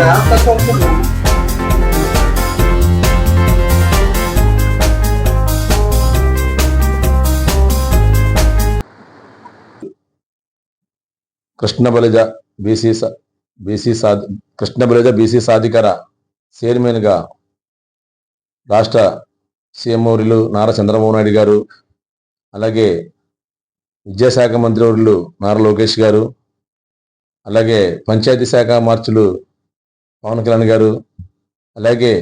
కోరుతున్నాను కృష్ణ బలిజ బీసీ సా- బీసీ సాధి కృష్ణ బలిజ బీసీ సాధికార చైర్మన్గా రాష్ట్ర సీఎంఓరులు నారా చంద్రబాబు నాయుడు గారు అలాగే విద్యాశాఖ మంత్రివర్యులు నారా లోకేష్ గారు అలాగే పంచాయతీ శాఖ మార్చులు పవన్ కళ్యాణ్ గారు అలాగే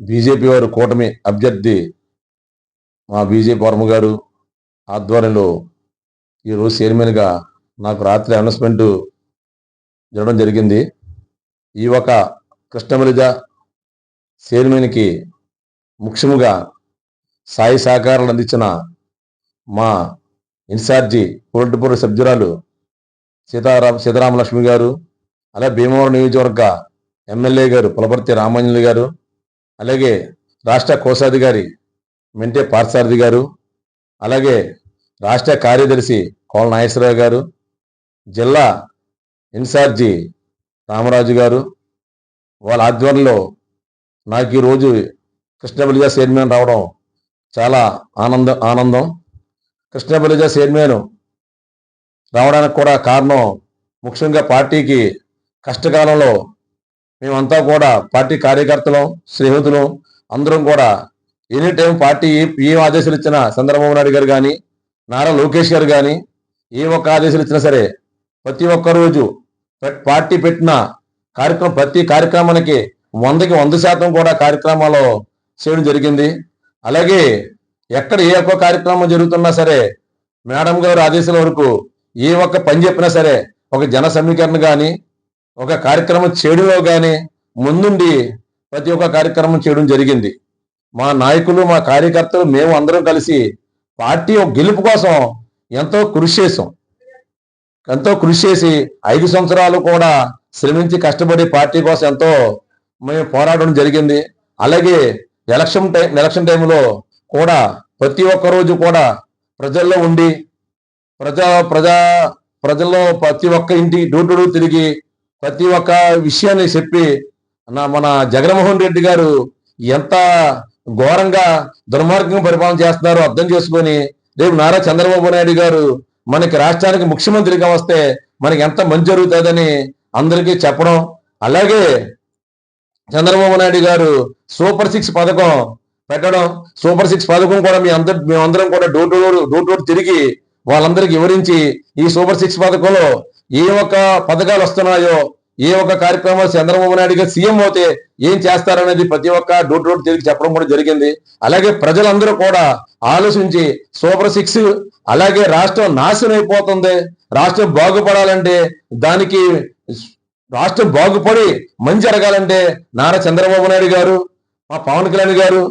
బీజేపీ వారు కూటమి అభ్యర్థి మా బీజేపీ వర్మ గారు ఆధ్వర్యంలో ఈరోజు చైర్మన్గా నాకు రాత్రి అనౌన్స్మెంట్ జరగడం జరిగింది. ఈ ఒక కృష్ణమలిజ చైర్మన్కి ముఖ్యముగా సాయి సహకారాలు అందించిన మా ఇన్ఛార్జి పొలిటిపూర్ సభ్యురాలు సీతారా సీతారామలక్ష్మి గారు అలాగే భీమవరం నియోజకవర్గ ఎమ్మెల్యే గారు పులపర్తి రామాంజలి గారు అలాగే రాష్ట్ర కోశాధికారి మెంటే పార్సారథి గారు అలాగే రాష్ట్ర కార్యదర్శి కోల నాగేశ్వరరావు గారు జిల్లా ఇన్ఛార్జి రామరాజు గారు వాళ్ళ ఆధ్వర్యంలో నాకు ఈరోజు కృష్ణబలిజ చైర్మన్ రావడం చాలా ఆనందం ఆనందం. కృష్ణబలిజ చైర్మన్ రావడానికి కూడా కారణం ముఖ్యంగా పార్టీకి కష్టకాలంలో మేమంతా కూడా పార్టీ కార్యకర్తలు స్నేహితులు అందరం కూడా ఎనీ టైం పార్టీ ఏ- ఏం ఆదేశాలు ఇచ్చినా చంద్రబాబు నాయుడు గారు కానీ నారా లోకేష్ గారు కానీ ఏ ఒక్క ఆదేశాలు ఇచ్చినా సరే ప్రతి ఒక్క రోజు పార్టీ పెట్టిన కార్యక్రమం ప్రతి కార్యక్రమానికి వందకి వంద శాతం కూడా కార్యక్రమాలు చేయడం జరిగింది. అలాగే ఎక్కడ ఏ ఒక్క కార్యక్రమం జరుగుతున్నా సరే మేడం గారు ఆదేశాల వరకు ఏ ఒక్క పని చెప్పినా సరే ఒక జన సమీకరణ కానీ ఒక కార్యక్రమం చేయడంలో కానీ ముందుండి ప్రతి ఒక్క కార్యక్రమం చేయడం జరిగింది. మా నాయకులు మా కార్యకర్తలు మేము అందరం కలిసి పార్టీ ఒక గెలుపు కోసం ఎంతో కృషి చేసాం ఎంతో కృషి చేసి ఐదు సంవత్సరాలు కూడా శ్రమించి కష్టపడి పార్టీ కోసం ఎంతో మేము పోరాడడం జరిగింది. అలాగే ఎలక్షన్ టైం ఎలక్షన్ టైంలో కూడా ప్రతి ఒక్క రోజు కూడా ప్రజల్లో ఉండి ప్రజా ప్రజా ప్రజల్లో ప్రతి ఒక్క ఇంటి డోర్ టు డోర్ తిరిగి ప్రతి ఒక్క విషయాన్ని చెప్పి నా మన జగన్మోహన్ రెడ్డి గారు ఎంత ఘోరంగా దుర్మార్గం పరిపాలన చేస్తున్నారో అర్థం చేసుకొని రేపు నారా చంద్రబాబు నాయుడు గారు మనకి రాష్ట్రానికి ముఖ్యమంత్రిగా వస్తే మనకి ఎంత మంచి జరుగుతుందని అందరికీ చెప్పడం. అలాగే చంద్రబాబు నాయుడు గారు సూపర్ సిక్స్ పథకం పెట్టడం. సూపర్ సిక్స్ పథకం కూడా మీ అందరు మేమందరం కూడా door to door door to door తిరిగి వాళ్ళందరికీ వివరించి ఈ సూపర్ సిక్స్ పథకంలో ఏ ఒక్క పథకాలు వస్తున్నాయో ఏ ఒక్క కార్యక్రమాలు చంద్రబాబు నాయుడు గారు సీఎం అవుతే ఏం చేస్తారనేది ప్రతి ఒక్క డోర్ డోర్ తిరిగి చెప్పడం కూడా జరిగింది. అలాగే ప్రజలందరూ కూడా ఆలోచించి సూపర్ సిక్స్ అలాగే రాష్ట్రం నాశనం అయిపోతుంది. రాష్ట్రం బాగుపడాలంటే దానికి రాష్ట్రం బాగుపడి మంచి జరగాలంటే నారా చంద్రబాబు నాయుడు గారు మా పవన్ కళ్యాణ్ గారు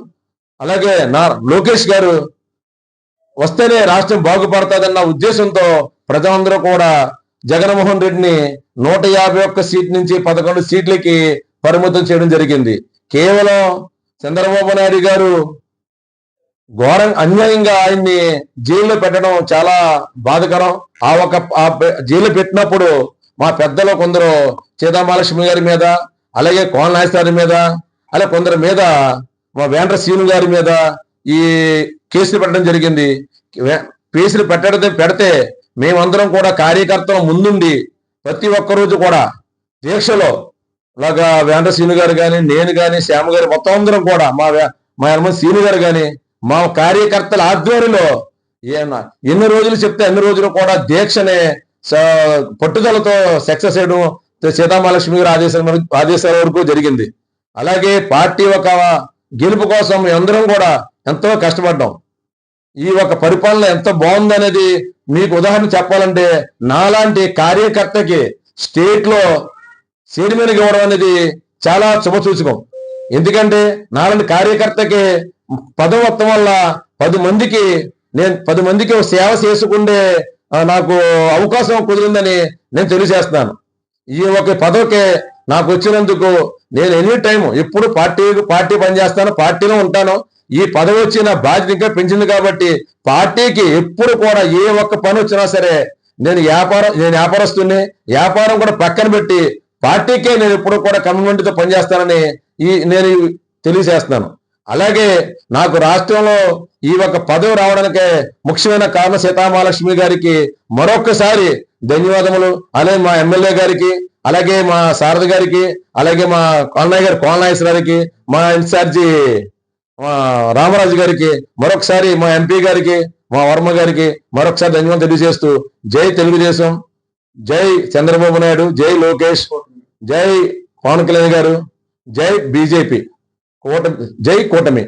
అలాగే నా లోకేష్ గారు వస్తేనే రాష్ట్రం బాగుపడుతుందన్న ఉద్దేశంతో ప్రజలందరూ కూడా జగన్మోహన్ రెడ్డిని నూట యాభై ఒక్క సీట్ నుంచి పదకొండు సీట్లకి పరిమితం చేయడం జరిగింది. కేవలం చంద్రబాబు నాయుడు గారు ఘోరం అన్యాయంగా ఆయన్ని జైల్లో పెట్టడం చాలా బాధకరం. ఆ ఒక ఆ జైల్లో పెట్టినప్పుడు మా పెద్దలు కొందరు సీతామహాలక్ష్మి గారి మీద అలాగే కోన మీద అలాగే కొందరి మీద మా వేండ్ర శ్రీను గారి మీద ఈ కేసులు పెట్టడం జరిగింది. కేసులు పెట్టడం పెడితే మేమందరం కూడా కార్యకర్తలు ముందుండి ప్రతి ఒక్క రోజు కూడా దీక్షలో అలాగా వేండ్ర శ్రీను గారు కానీ నేను కానీ శ్యామ గారు మొత్తం అందరం కూడా మా మా యనమ శ్రీను గారు కానీ మా కార్యకర్తల ఆధ్వర్యంలో ఏన- ఎన్ని రోజులు చెప్తే అన్ని రోజులు కూడా దీక్షనే స- పట్టుదలతో సక్సెస్ చేయడం సీతామహాలక్ష్మి గారి ఆదేశాల ఆదేశాల వరకు జరిగింది. అలాగే పార్టీ ఒక గెలుపు కోసం అందరం కూడా ఎంతో కష్టపడ్డాం. ఈ ఒక పరిపాలన ఎంత బాగుందనేది మీకు ఉదాహరణ చెప్పాలంటే నాలాంటి కార్యకర్తకి స్టేట్లో చైర్మన్ ఇవ్వడం అనేది చాలా శుభసూచకం. ఎందుకంటే నాలాంటి కార్యకర్తకి పదవత్వం మొత్తం వల్ల పది మందికి నేను పది మందికి సేవ చేసుకుండే నాకు అవకాశం కుదిరిందని నేను తెలియజేస్తున్నాను. ఈ ఒక పదవికి నాకు వచ్చినందుకు నేను ఎనీ టైం ఎప్పుడు పార్టీ పార్టీ పనిచేస్తాను పార్టీలో ఉంటాను. ఈ పదవి వచ్చిన బాధ్యత ఇంకా పెంచింది కాబట్టి పార్టీకి ఎప్పుడు కూడా ఏ ఒక్క పని వచ్చినా సరే నేను వ్యాపారం నేను వ్యాపారస్తుని వ్యాపారం కూడా పక్కన పెట్టి పార్టీకే నేను ఎప్పుడు కూడా కమ్యూనిటీతో పనిచేస్తానని ఈ నేను తెలియజేస్తున్నాను. అలాగే నాకు రాష్ట్రంలో ఈ ఒక పదవి రావడానికే ముఖ్యమైన కారణం సీతామహాలక్ష్మి గారికి మరొకసారి ధన్యవాదములు. అలాగే మా ఎమ్మెల్యే గారికి అలాగే మా శారద గారికి అలాగే మా కోనయ్య గారి కోననాగేశ్వరారికి మా ఇన్ఛార్జి మా రామరాజు గారికి మరొకసారి మా ఎంపీ గారికి మా వర్మ గారికి మరొకసారి ధన్యవాదాలు తెలియజేస్తూ జై తెలుగుదేశం జై చంద్రబాబు నాయుడు జై లోకేష్ జై పవన్ కళ్యాణ్ గారు జై బీజేపీ కూటమి జై కూటమి.